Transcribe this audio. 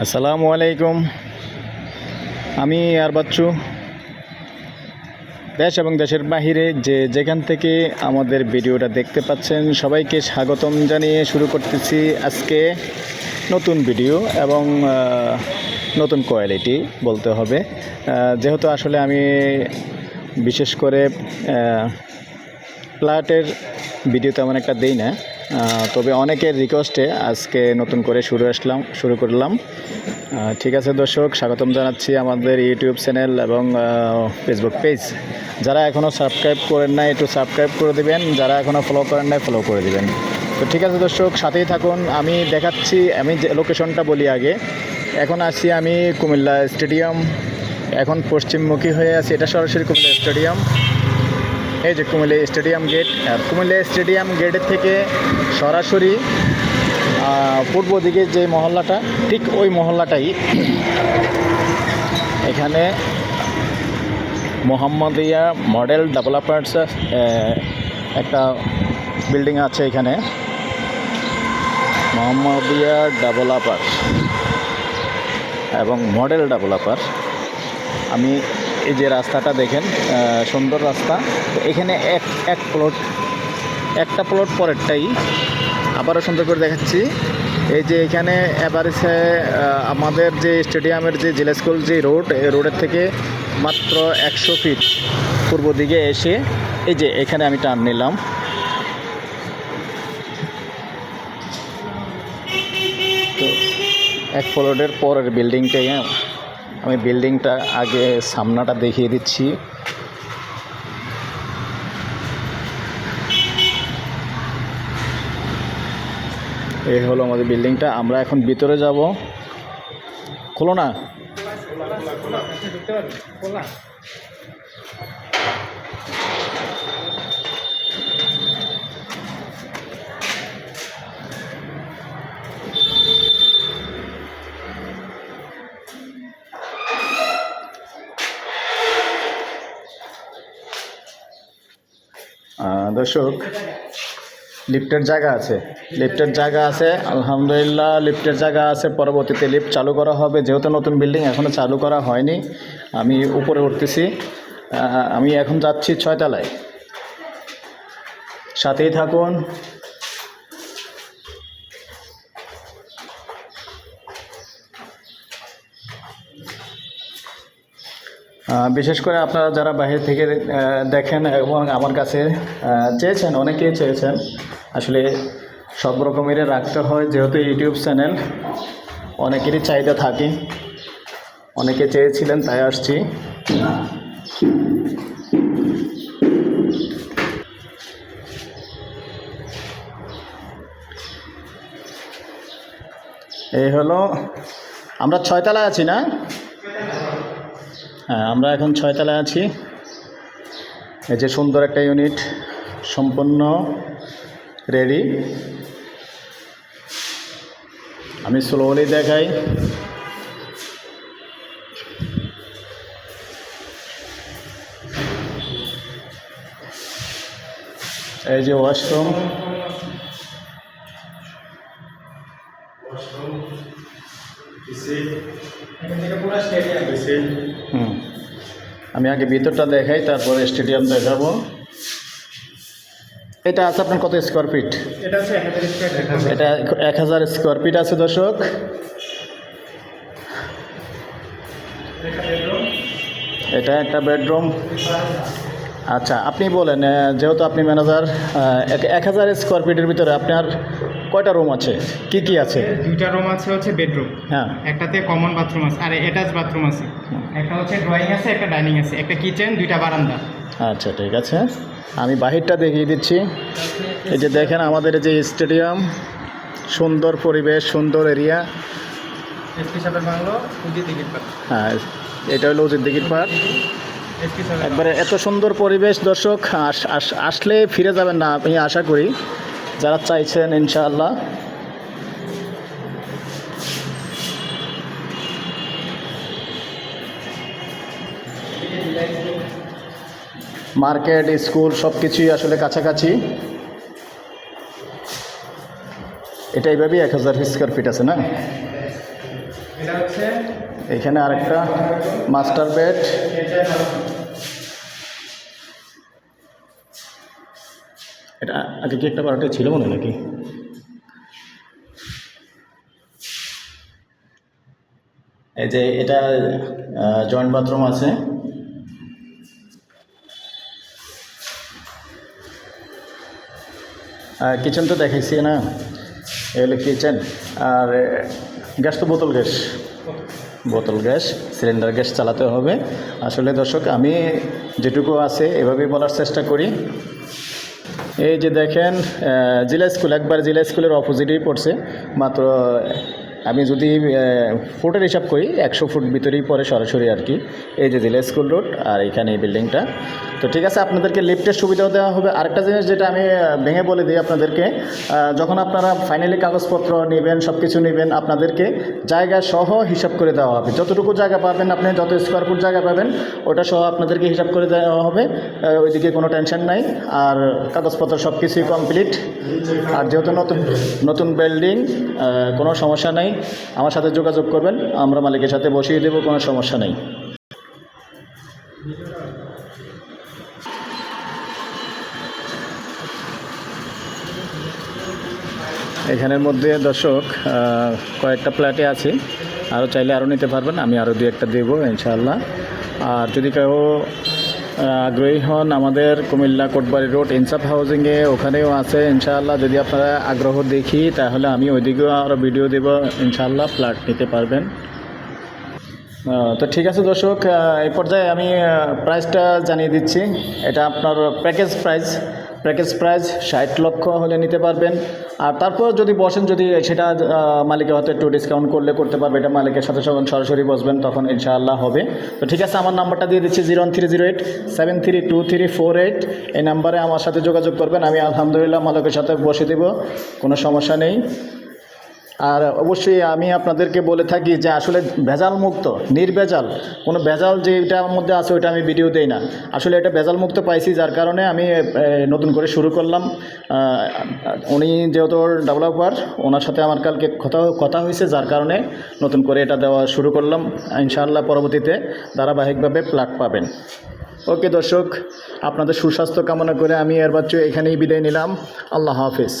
আসসালামু আলাইকুম। আমি আর বাচ্চু। দেশ এবং দেশের বাহিরে যে যেখান থেকে আমাদের ভিডিওটা দেখতে পাচ্ছেন, সবাইকে স্বাগতম জানিয়ে শুরু করতেছি আজকে নতুন ভিডিও এবং নতুন কোয়ালিটি বলতে হবে। যেহেতু আসলে আমি বিশেষ করে ফ্ল্যাটের ভিডিও তেমন একটা দেই না তবে অনেকের রিকোয়েস্টে আজকে নতুন করে শুরু আসলাম, শুরু করলাম। ঠিক আছে দর্শক, স্বাগতম জানাচ্ছি আমাদের ইউটিউব চ্যানেল এবং ফেসবুক পেজ যারা এখনও সাবস্ক্রাইব করেন নাই, একটু সাবস্ক্রাইব করে দিবেন। যারা এখনও ফলো করেন নাই ফলো করে দিবেন। তো ঠিক আছে দর্শক, সাথেই থাকুন। আমি দেখাচ্ছি, আমি যে লোকেশনটা বলি আগে। এখন আছি আমি কুমিল্লা স্টেডিয়াম। এখন পশ্চিমমুখী হয়ে আছি, এটা সরাসরি কুমিল্লা স্টেডিয়াম। এই যে Comilla stadium gate Comilla stadium গেটের থেকে সরাসরি পূর্ব দিকে যে মহল্লাটা, ঠিক ওই মহল্লাটাই। এখানে মোহাম্মদিয়া মডেল ডেভেলপার্স একটা বিল্ডিং আছে এখানে। মোহাম্মদিয়া ডেভেলপার এবং মডেল ডেভেলপার আমি এই যে রাস্তাটা দেখেন সুন্দর রাস্তা। তো এখানে এক এক প্লট একটা প্লট পরেরটাই। আবারও সুন্দর করে দেখাচ্ছি। এই যে এখানে এভারেজে আমাদের যে স্টেডিয়ামের যে জেলা স্কুল, যে রোড, এই রোডের থেকে মাত্র একশো ফিট পূর্ব দিকে এসে এই যে এখানে আমি টার্ন নিলাম। তো এক ফ্লোরের পরের বিল্ডিংটাই আমি বিল্ডিংটা আগে সামনাটা দেখিয়ে দিচ্ছি। এই হলো আমাদের বিল্ডিংটা। আমরা এখন ভিতরে যাব। খোলো না? দর্শক, লিফটের জায়গা আছে, লিফটের জায়গা আছে, আলহামদুলিল্লাহ লিফটের জায়গা আছে, পরবর্তীতে লিফট চালু করা হবে, যেহেতু নতুন বিল্ডিং এখনও চালু করা হয়নি, আমি উপরে উঠতেছি আমি এখন যাচ্ছি ছয়তলায়। সাথেই থাকুন বিশেষ করে আপনারা যারা বাইরে থেকে দেখেন এবং আমার কাছে চেয়েছেন, অনেকেই চেয়েছেন, আসলে সব রকমের রাখতে হয়। যেহেতু ইউটিউব চ্যানেল, অনেকেরই চাহিদা থাকে। অনেকে চেয়েছিলেন, তাই আসছি। এই হলো, আমরা ছয়তলায় আছি না? হ্যাঁ আমরা এখন ছয়তলায় আছি। এই যে সুন্দর একটা ইউনিট, সম্পূর্ণ রেডি আমি স্লোলি দেখাই। এই যে ওয়াশরুম আমি আগে ভিতরটা দেখাই তারপরে স্টেডিয়াম দেখাবো। এটা আছে আপনার কত স্কোয়ার ফিট এটা এক হাজার স্কোয়ার ফিট আছে দর্শক। এটা একটা বেডরুম আচ্ছা আপনি বলেন যেহেতু আপনি ম্যানেজার এক হাজার স্কোয়ার ফিটের ভিতরে আপনার কয়টা রুম আছে? কি কি আছে? দুইটা রুম আছে হচ্ছে বেডরুম হ্যাঁ। একটাতে কমন বাথরুম আছে আর অ্যাটাচ বাথরুম আছে। একটা হচ্ছে ড্রয়িং আছে একটা ডাইনিং আছে একটা কিচেন দুইটা বারান্দা। আচ্ছা ঠিক আছে। আমি বাহিরটা দেখিয়ে দিচ্ছি। এই যে দেখেন আমাদের যে স্টেডিয়াম সুন্দর পরিবেশ সুন্দর এরিয়া হ্যাঁ এটা হলো উজির দিঘির পাড়। একবারে এত সুন্দর পরিবেশ দর্শক আস- আস- আসলে ফিরে যাবেন না আমি আশা করি। যারা চাইছেন ইনশাআল্লাহ। মার্কেট স্কুল সব কিছুই আসলে কাছাকাছি। এটা এইভাবেই এক হাজার স্কোয়ার ফিট আছে না? এখানে আরেকটা মাস্টার বেড। আগে কি একটা বারোটা ছিল মনে নাকি? এই যে এটা জয়েন্ট বাথরুম আছে। কিচেন তো দেখাইছি না এগুলো কিচেন আর গ্যাস তো বোতল গ্যাস। বোতল গ্যাস সিলিন্ডার গ্যাস চালাতে হবে। আসলে দর্শক, আমি যেটুকু আছে এভাবেই বলার চেষ্টা করি। এই যে দেখেন জিলা স্কুল একবার জিলা স্কুলের অপোজিটেই পড়ছে মাত্র আমি যদি ফুটের হিসাব করি, একশো ফুট ভিতরেই পরে সরাসরি আর কি। এই যে জিলা স্কুল রোড আর এখানে এই বিল্ডিংটা তো ঠিক আছে, আপনাদেরকে লিফটের সুবিধাও দেওয়া হবে। আরেকটা জিনিস যেটা আমি ভেঙে বলে দিই আপনাদেরকে যখন আপনারা ফাইনালি কাগজপত্র নেবেন সব কিছু নেবেন, আপনাদেরকে জায়গা সহ হিসাব করে দেওয়া হবে। যতটুকু জায়গা পাবেন আপনি, যত স্কোয়ার ফুট জায়গা পাবেন, ওটা সহ আপনাদেরকে হিসাব করে দেওয়া হবে। ওইদিকে কোনো টেনশন নাই। আর কাগজপত্র সব কিছুই কমপ্লিট আর যেহেতু নতুন নতুন বিল্ডিং কোনো সমস্যা নাই। আমার সাথে যোগাযোগ করবেন, আমরা মালিকের সাথে বসিয়ে দেবো, কোনো সমস্যা নেই। এখানের মধ্যে দর্শক কয়েকটা প্ল্যাটে আছে। আরও চাইলে আরও নিতে পারবেন, আমি আরও দু একটা দেবো, ইনশাআল্লাহ। আর যদি কেউ আগ্রহী হন আমাদের কুমিল্লা কোটবাড়ি রোড ইনসাফ হাউজিংয়ে, ওখানেও আছে, ইনশাআল্লাহ। যদি আপনারা আগ্রহ দেখি, তাহলে আমি ওইদিকেও আরও ভিডিও দেব, ইনশাআল্লাহ ফ্ল্যাট নিতে পারবেন। তো ঠিক আছে দর্শক এই পর্যায়ে আমি প্রাইসটা জানিয়ে দিচ্ছি। এটা আপনার প্যাকেজ প্রাইস প্যাকেজ প্রাইস ষাট লক্ষ হলে নিতে পারবেন। আর তারপর যদি বসেন, যদি সেটা মালিকের হয়তো একটু ডিসকাউন্ট করলে করতে পারবে। এটা মালিকের সাথে যখন সরাসরি বসবেন, তখন ইনশাআল্লাহ হবে। তো ঠিক আছে, আমার নাম্বারটা দিয়ে দিচ্ছি zero three zero eight, seven three two three four eight. এই নাম্বারে আমার সাথে যোগাযোগ করবেন। আমি আলহামদুলিল্লাহ মালিকের সাথে বসে দেবো, কোনো সমস্যা নেই। আর অবশ্যই আমি আপনাদেরকে বলে থাকি যে আসলে ভেজাল মুক্ত নির্ভেজাল, কোনো ভেজাল যেটার মধ্যে আছে ওইটা আমি ভিডিও দেই না। আসলে এটা ভেজাল মুক্ত পাইছি যার কারণে আমি নতুন করে শুরু করলাম। উনি যেহেতু ডেভেলপার ওনার সাথে আমার কালকে কথা কথা হয়েছে যার কারণে নতুন করে এটা দেওয়া শুরু করলাম। ইনশাআল্লাহ পরবর্তীতে ধারাবাহিকভাবে প্লাট পাবেন। ওকে দর্শক, আপনাদের সুস্বাস্থ্য কামনা করে আমি এর বাচ্চু এখানেই বিদায় নিলাম। আল্লাহ হাফিজ।